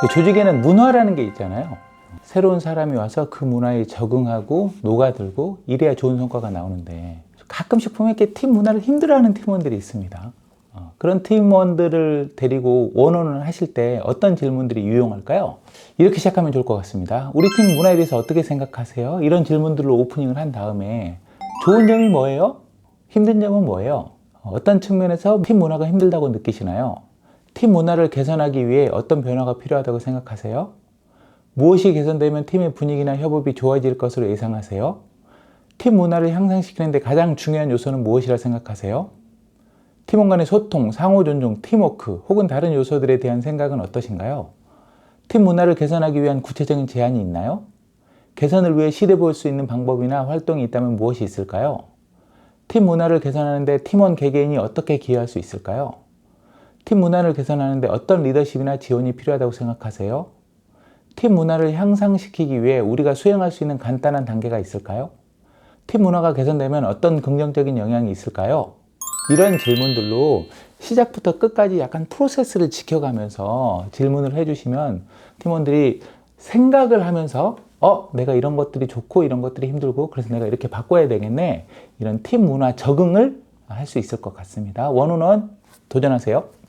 그 조직에는 문화라는 게 있잖아요. 새로운 사람이 와서 그 문화에 적응하고 녹아들고 이래야 좋은 성과가 나오는데 가끔씩 보면 이렇게 팀 문화를 힘들어하는 팀원들이 있습니다. 어, 그런 팀원들을 데리고 원원을 하실 때 어떤 질문들이 유용할까요? 이렇게 시작하면 좋을 것 같습니다. 우리 팀 문화에 대해서 어떻게 생각하세요? 이런 질문들로 오프닝을 한 다음에 좋은 점이 뭐예요? 힘든 점은 뭐예요? 어떤 측면에서 팀 문화가 힘들다고 느끼시나요? 팀 문화를 개선하기 위해 어떤 변화가 필요하다고 생각하세요? 무엇이 개선되면 팀의 분위기나 협업이 좋아질 것으로 예상하세요? 팀 문화를 향상시키는데 가장 중요한 요소는 무엇이라 생각하세요? 팀원 간의 소통, 상호 존중, 팀워크 혹은 다른 요소들에 대한 생각은 어떠신가요? 팀 문화를 개선하기 위한 구체적인 제안이 있나요? 개선을 위해 시도해 볼 수 있는 방법이나 활동이 있다면 무엇이 있을까요? 팀 문화를 개선하는데 팀원 개개인이 어떻게 기여할 수 있을까요? 팀 문화를 개선하는데 어떤 리더십이나 지원이 필요하다고 생각하세요? 팀 문화를 향상시키기 위해 우리가 수행할 수 있는 간단한 단계가 있을까요? 팀 문화가 개선되면 어떤 긍정적인 영향이 있을까요? 이런 질문들로 시작부터 끝까지 약간 프로세스를 지켜가면서 질문을 해주시면 팀원들이 생각을 하면서 어, 내가 이런 것들이 좋고 이런 것들이 힘들고 그래서 내가 이렇게 바꿔야 되겠네. 이런 팀 문화 적응을 할 수 있을 것 같습니다. 원원원 도전하세요.